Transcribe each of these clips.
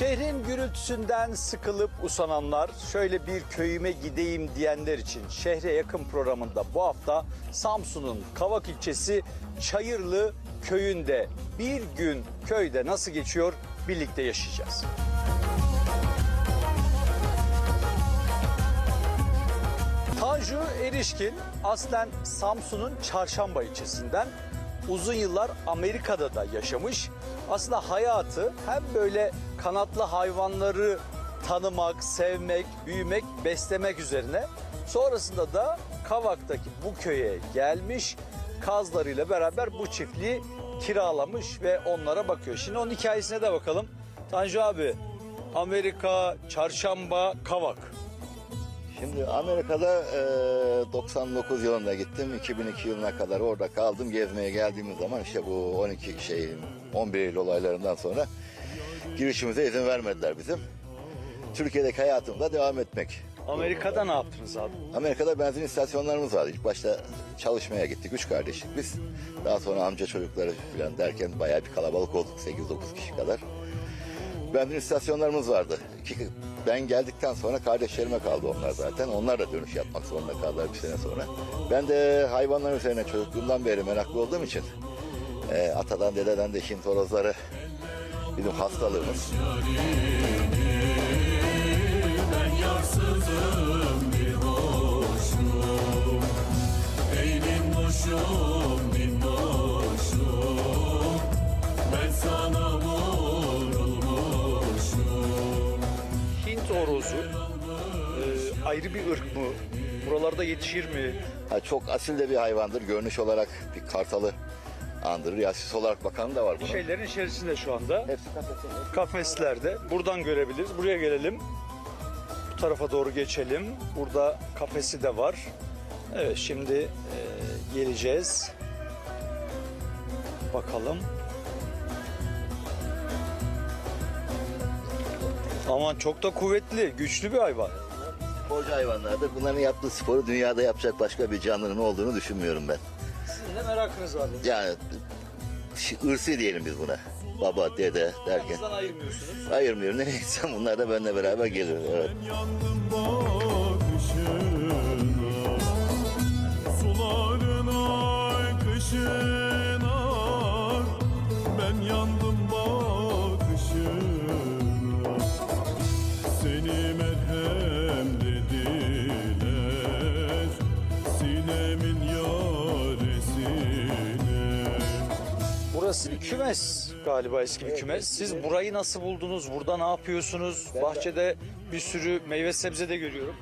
Şehrin gürültüsünden sıkılıp usananlar, şöyle bir köyüme gideyim diyenler için şehre yakın programında bu hafta Samsun'un Kavak ilçesi Çayırlı köyünde bir gün köyde nasıl geçiyor birlikte yaşayacağız. Tanju Erişkin aslen Samsun'un Çarşamba ilçesinden uzun yıllar Amerika'da da yaşamış. Aslında hayatı hem böyle kanatlı hayvanları tanımak, sevmek, büyümek, beslemek üzerine. Sonrasında da Kavak'taki bu köye gelmiş. Kazlarıyla beraber bu çiftliği kiralamış ve onlara bakıyor. Şimdi onun hikayesine de bakalım. Tanju abi, Amerika, Çarşamba, Kavak. Şimdi Amerika'da e, 99 yılında gittim. 2002 yılına kadar orada kaldım. Gezmeye geldiğimiz zaman işte bu 12 şey 11 Eylül olaylarından sonra girişimize izin vermediler bizim. Türkiye'deki hayatımda devam etmek. Amerika'da ne yaptınız abi? Amerika'da benzin istasyonlarımız vardı. İlk başta çalışmaya gittik. Üç kardeşlik biz. Daha sonra amca çocukları falan derken bayağı bir kalabalık olduk. 8-9 kişi kadar. Benzin istasyonlarımız vardı. Ben geldikten sonra kardeşlerime kaldı onlar zaten. Onlar da dönüş yapmak zorunda kaldılar bir sene sonra. Ben de hayvanlar üzerine çocukluğumdan beri meraklı olduğum için e, atadan dededen de işin torozları bizim hastalığımız. Ben yarsızım bir hoşum Ey minnoşum minnoşum Ben sana vurulmuşum Hint horozu e, ayrı bir ırk mı? Buralarda yetişir mi? Ha, çok asil de bir hayvandır. Görünüş olarak bir kartalı andırır. Yasis olarak bakan da var bunun. Şeylerin içerisinde şu anda. Hepsi kafeste. Kafeslerde. Buradan görebiliriz. Buraya gelelim. Bu tarafa doğru geçelim. Burada kafesi de var. Evet şimdi e, geleceğiz. Bakalım. Aman çok da kuvvetli, güçlü bir hayvan. Sporcu hayvanlardır. Bunların yaptığı sporu dünyada yapacak başka bir canlının olduğunu düşünmüyorum ben. De merakınız var. Yani şi- ırsi diyelim biz buna. Baba, dede derken. Sizden ayırmıyorsunuz. Ayırmıyorum. Gitsem bunlar da benimle beraber gelir. Evet. Ben yandım Burası bir kümes galiba eski bir kümes. Siz burayı nasıl buldunuz? Burada ne yapıyorsunuz? Bahçede bir sürü meyve sebze de görüyorum.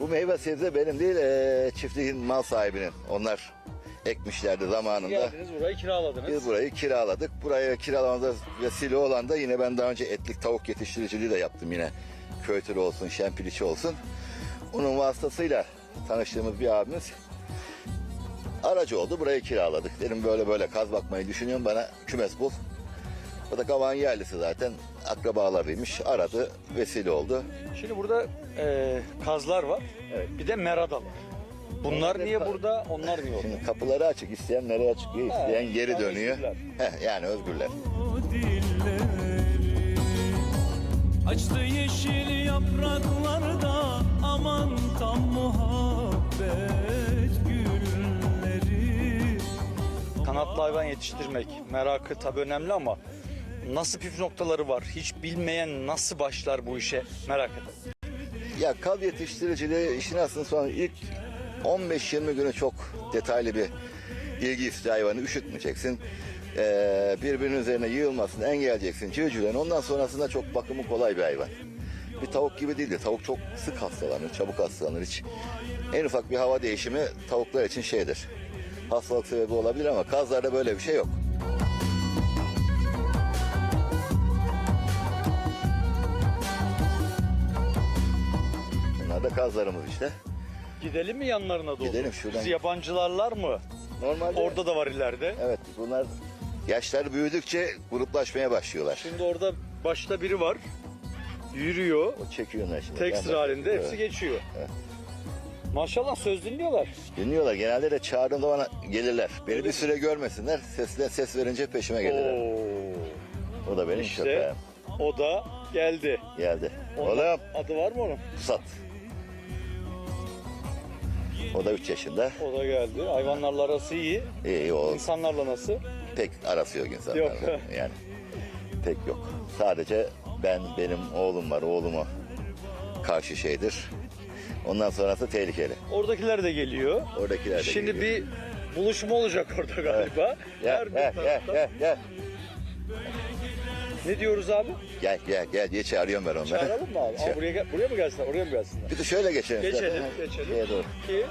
Bu meyve sebze benim değil, eee, çiftliğin mal sahibinin. Onlar ekmişlerdi zamanında. Geldiniz burayı kiraladınız. Biz burayı kiraladık. Buraya kiralamada vesile olan da yine ben daha önce etlik tavuk yetiştiriciliği de yaptım yine. Köytür olsun, şempiliçi olsun. Onun vasıtasıyla tanıştığımız bir abimiz aracı oldu. Burayı kiraladık. Dedim böyle böyle kaz bakmayı düşünüyorum bana kümes bul. O da Kavağın yerlisi zaten. Akrabalarıymış. Aradı. Vesile oldu. Şimdi burada e, kazlar var. Evet. Bir de merada var. Bunlar Onlar niye burada? Onlar niye orada? Şimdi kapıları açık. isteyen nereye çıkıyor, isteyen Ha, geri yani dönüyor. özgürler. Heh, yani özgürler. dilleri Açtı yeşil yapraklarda aman tam muhabbet Kanatlı hayvan yetiştirmek merakı tabii önemli ama nasıl püf noktaları var? Hiç bilmeyen nasıl başlar bu işe merak ederim. Ya kal yetiştiriciliği işin aslında sonra ilk 15-20 günü çok detaylı bir ilgi istiyor hayvanı üşütmeyeceksin. Ee, birbirinin üzerine yığılmasını engelleyeceksin civcivlerini. Ondan sonrasında çok bakımı kolay bir hayvan. Bir tavuk gibi değil de tavuk çok sık hastalanır, çabuk hastalanır hiç. En ufak bir hava değişimi tavuklar için şeydir. Hastalık sebebi olabilir ama kazlarda böyle bir şey yok. Bunlar da kazlarımız işte. Gidelim mi yanlarına doğru? Gidelim şuradan. Bizi yabancılarlar mı? Normalde Orada da var ileride. Evet bunlar yaşlar büyüdükçe gruplaşmaya başlıyorlar. Şimdi orada başta biri var. Yürüyor. O çekiyorlar şimdi. Tek sıra halinde hepsi geçiyor. Evet. Maşallah söz dinliyorlar. Dinliyorlar. Genelde de çağırdığım zaman gelirler. Beni bir süre görmesinler. Sesle ses verince peşime gelirler. Oo. O da benim İşte köpeğim. o da Geldi. Geldi. Onun Oğlum Adı var mı onun? Pusat. O da 3 yaşında. O da geldi. Hayvanlarla arası iyi. İyi o İnsanlarla nasıl? pek arası yok insanlarla. Yok. Yani pek yok. Sadece ben, benim oğlum var. Oğluma karşı şeydir. Ondan sonrası tehlikeli. Oradakiler de geliyor. Oradakiler de Şimdi geliyor. bir buluşma olacak orada galiba. Gel, Her bir gel, gel, taraftan. gel, gel. Ne diyoruz abi? Gel, gel, gel diye çağırıyorum ben onları. Çağıralım mı abi? Çağır. buraya, gel- buraya mı gelsinler? Oraya mı gelsinler? Bir de şöyle geçelim. Geçelim, geçelim. Şeye doğru. Ki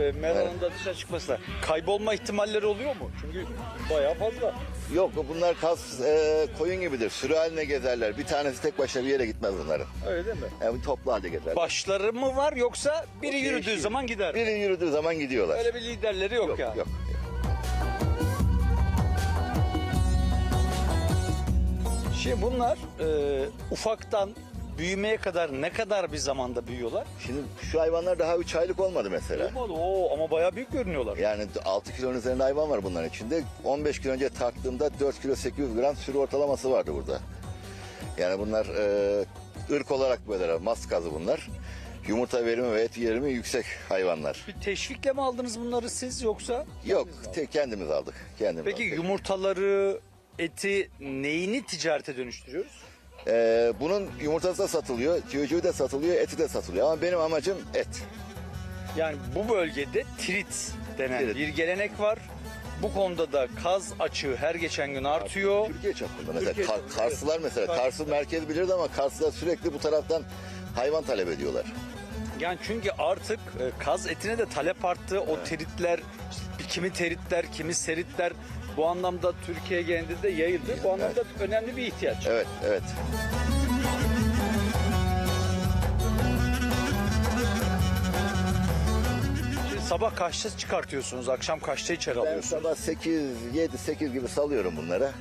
e, Meran'ın da dışarı çıkmasına. Kaybolma ihtimalleri oluyor mu? Çünkü bayağı fazla. Yok bunlar kas e, koyun gibidir. Sürü haline gezerler. Bir tanesi tek başına bir yere gitmez bunların. Öyle değil mi? Yani toplu halde gezerler. Başları mı var yoksa biri yürüdüğü değişiyor. zaman gider? Biri yürüdüğü zaman gidiyorlar. Öyle bir liderleri yok, yok, yani. yok. Şimdi bunlar e, ufaktan büyümeye kadar ne kadar bir zamanda büyüyorlar? Şimdi şu hayvanlar daha 3 aylık olmadı mesela. Olmadı. Oo, ama bayağı büyük görünüyorlar. Yani 6 kilonun üzerinde hayvan var bunların içinde. 15 gün önce tarttığımda 4 kilo 800 gram sürü ortalaması vardı burada. Yani bunlar e, ırk olarak böyle mas kazı bunlar. Yumurta verimi ve et verimi yüksek hayvanlar. Bir teşvikle mi aldınız bunları siz yoksa? Yok kendimiz aldık. Kendimiz Peki aldık. yumurtaları, eti neyini ticarete dönüştürüyoruz? E, bunun yumurtası da satılıyor, civcivi de satılıyor, eti de satılıyor. Ama benim amacım et. Yani bu bölgede trit denen Trit. bir gelenek var. Bu konuda da kaz açığı her geçen gün artıyor. Türkiye çapında mesela Türkiye Kar- çapında, Karslılar mesela Kars. Kars'ın merkezi bilirdi ama Karslılar sürekli bu taraftan hayvan talep ediyorlar. Yani çünkü artık e, kaz etine de talep arttı. O teritler, işte kimi teritler, kimi seritler bu anlamda Türkiye genelinde de yayıldı. Bu anlamda önemli bir ihtiyaç. Evet, evet. Sabah kaçta çıkartıyorsunuz, akşam kaçta içeri Ben alıyorsunuz? sabah 8, 7, 8 gibi salıyorum bunlara.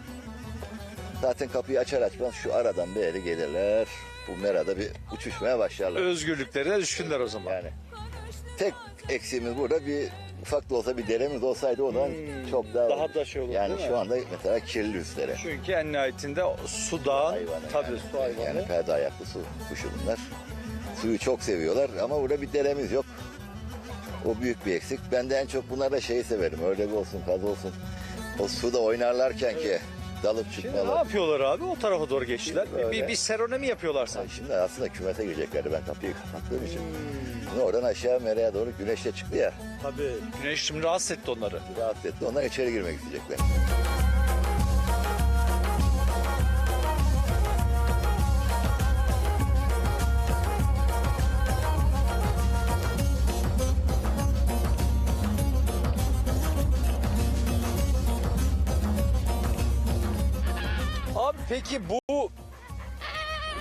Zaten kapıyı açar açmaz şu aradan böyle gelirler. Bu merada bir uçuşmaya başlarlar. Özgürlüklerine düşkünler o zaman. Yani tek eksiğimiz burada bir ufak da olsa bir deremiz olsaydı o zaman çok daha Hmm. Daha da şey olur, Yani değil mi? şu anda mesela kirli üstlere. Çünkü en nihayetinde sudan, Hayvanı tabii yani. su hayvanı. Yani perde ayaklı su kuşu bunlar. Suyu çok seviyorlar ama burada bir deremiz yok. O büyük bir eksik. Ben de en çok bunlarda şeyi severim. Ördek olsun, kaz olsun. O suda oynarlarken ki dalıp Şimdi ne yapıyorlar abi? O tarafa doğru geçtiler. Şimdi böyle. Bir, bir serone yapıyorlar sanki? Şimdi aslında kümese gireceklerdi ben kapıyı kapattığım için. Hmm. Şimdi oradan aşağı mereye doğru güneşle çıktı ya. Tabii. Güneş şimdi rahatsız etti onları. Rahatsız etti. Onlar içeri girmek isteyecekler. Peki bu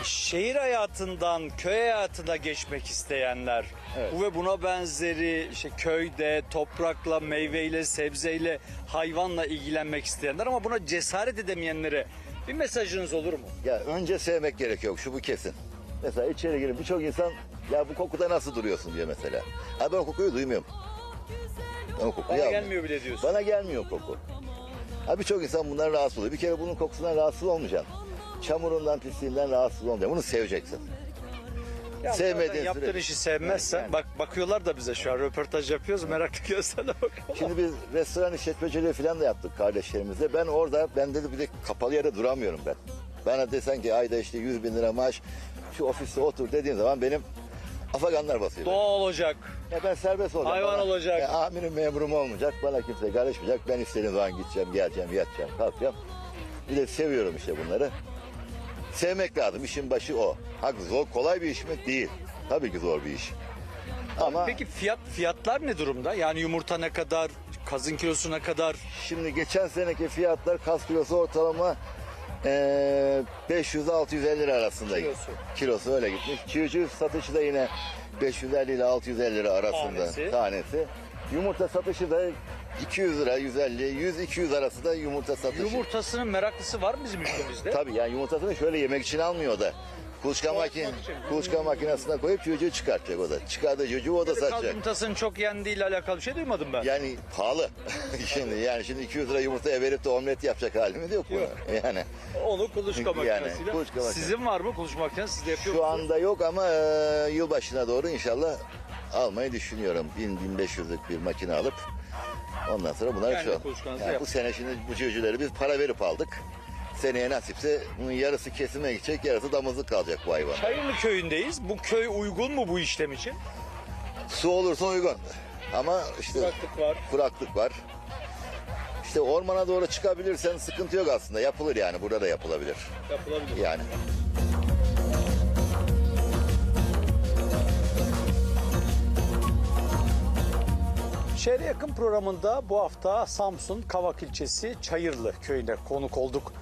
şehir hayatından köy hayatına geçmek isteyenler Evet. bu ve buna benzeri işte köyde toprakla, meyveyle, sebzeyle, hayvanla ilgilenmek isteyenler ama buna cesaret edemeyenlere bir mesajınız olur mu? Ya önce sevmek gerekiyor. Şu bu kesin. Mesela içeri girin birçok insan ya bu kokuda nasıl duruyorsun diyor mesela. Ha ben o kokuyu duymuyorum. Ben o kokuyu Bana almıyorum. gelmiyor bile diyorsun. Bana gelmiyor koku. Ha birçok insan bundan rahatsız oluyor. Bir kere bunun kokusundan rahatsız olmayacaksın. Çamurundan, pisliğinden rahatsız olmayacaksın. Bunu seveceksin. Ya sevmediğin yaptığın sürece. işi sevmezsen Yani. bak bakıyorlar da bize şu an röportaj yapıyoruz meraklı gözlerle bakıyorlar. Şimdi biz restoran işletmeciliği falan da yaptık kardeşlerimizle. Ben orada, ben dedi bir de kapalı yere duramıyorum ben. Bana desen ki ayda işte 100 bin lira maaş, şu ofiste otur dediğin zaman benim afaganlar basıyor. Doğal olacak. Ya ben serbest olacağım. Hayvan Bana- olacak. Ya amirim memurum olmayacak. Bana kimse karışmayacak. Ben istediğim zaman gideceğim, geleceğim, yatacağım, kalkacağım. Bir de seviyorum işte bunları. Sevmek lazım. İşin başı o. Ha zor, kolay bir iş mi? Değil. Tabii ki zor bir iş. Ama Peki fiyat fiyatlar ne durumda? Yani yumurta ne kadar, kazın kilosu ne kadar? şimdi geçen seneki fiyatlar kas kilosu ortalama eee 500-650 lira arasında. Kilosu. Kilosu öyle gitmiş. Civciv satışı da yine 550 ile 650 lira arasında Tanesi. tanesi. Yumurta satışı da 200 lira, 150, 100-200 arası da yumurta satışı. Yumurtasının meraklısı var mı bizim ülkemizde? Tabii yani yumurtasını şöyle yemek için almıyor da. Kuluçka, makin, kuluçka makinesine koyup çocuğu çıkartacak o da. Çıkardığı çocuğu o da satacak. Yumurtasının çok yendiğiyle alakalı bir şey duymadım ben. Yani pahalı. şimdi yani şimdi 200 lira yumurtaya verip de omlet yapacak halimiz yok Yok. buna. Yani Onu kuluçka Yani, makinesiyle. kuluçka makinesi. Sizin var mı kuluçka makinesi? Siz de yapıyor şu anda yok ama e, yılbaşına doğru inşallah almayı düşünüyorum. 1000-1500'lük bir makine alıp ondan sonra bunları Kendi şu an. Yani bu sene şimdi bu civcivleri biz para verip aldık. Seneye nasipse bunun yarısı kesime gidecek, yarısı damızlık kalacak bu hayvan. Çayırlı köyündeyiz. Bu köy uygun mu bu işlem için? Su olursa uygun. Ama işte Kuraklık var. kuraklık var. İşte ormana doğru çıkabilirsen sıkıntı yok aslında. Yapılır yani. Burada da yapılabilir. Yapılabilir. Yani. Şehre yakın programında bu hafta Samsun Kavak ilçesi Çayırlı köyüne konuk olduk.